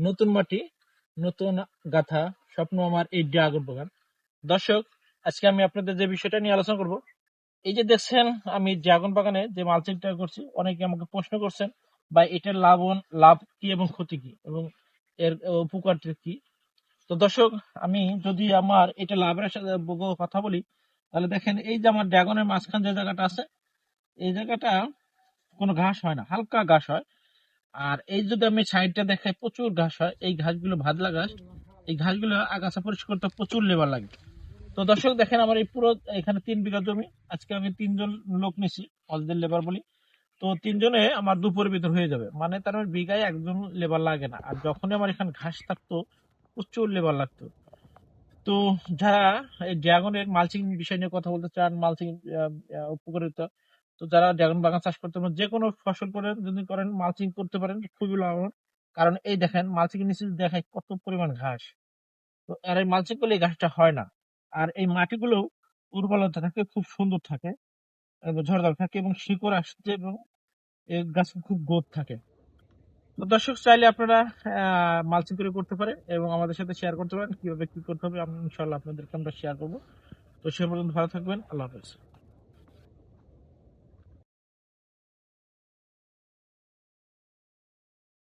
নতুন মাটি, নতুন গাথা, স্বপ্ন আমার এই ড্রাগন বাগান। দর্শক, আজকে আমি আপনাদের যে বিষয়টা নিয়ে আলোচনা করব, এই যে দেখছেন, আমি ড্রাগন বাগানে যে মালচিংটা করছি, অনেকে আমাকে প্রশ্ন করছেন বা এটার লাভ লাভ কি এবং ক্ষতি কি এবং এর উপকারটা কি? তো দর্শক, আমি যদি আমার এটা লাভের সাথে কথা বলি, তাহলে দেখেন, এই যে আমার ড্রাগনের মাঝখান যে জায়গাটা আছে, এই জায়গাটা কোনো ঘাস হয় না, হালকা ঘাস হয়। আর এই যদি আমি সাইডটা দেখাই, প্রচুর ঘাস হয়। এই ঘাসগুলো ভাদলা ঘাস, এই ঘাসগুলো আগাছা পরিষ্কার করতে প্রচুর লেবার লাগে। তো দর্শক, দেখেন আমার এই পুরো এখানে তিন বিঘা জমি। আজকে আমি তিনজন লোক নিছি অলদের লেবার বলি। তো তিনজনে আমার দুপুরের ভিতর হয়ে যাবে। মানে তার মানে বিঘায় একজন লেবার লাগে না। আর যখনই আমার এখানে ঘাস থাকতো, প্রচুর লেবার লাগতো। তো যারা এই ড্রাগনের মালচিং বিষয় নিয়ে কথা বলতে চান, মালচিং উপকারিতা তো যারা ড্রাগন বাগান চাষ করতে পারেন যে কোনো ফসল করেন, যদি করেন, মালচিং করতে পারেন, খুবই লাভবান। কারণ এই দেখেন মালচিং নিচে দেখায় কত পরিমাণ ঘাস। তো আর এই মালচিং করলে এই ঘাসটা হয় না। আর এই মাটিগুলো উর্বরতা থাকে, খুব সুন্দর থাকে, এবং ঝড়ঝড় থাকে, এবং শিকড় আসছে এবং এই গাছ খুব গ্রোথ থাকে। তো দর্শক, চাইলে আপনারা মালচিং করে করতে পারেন এবং আমাদের সাথে শেয়ার করতে পারেন। কীভাবে কি করতে হবে, আমি ইনশাল্লাহ আপনাদেরকে আমরা শেয়ার করব। তো সে পর্যন্ত ভালো থাকবেন, আল্লাহ হাফেজ।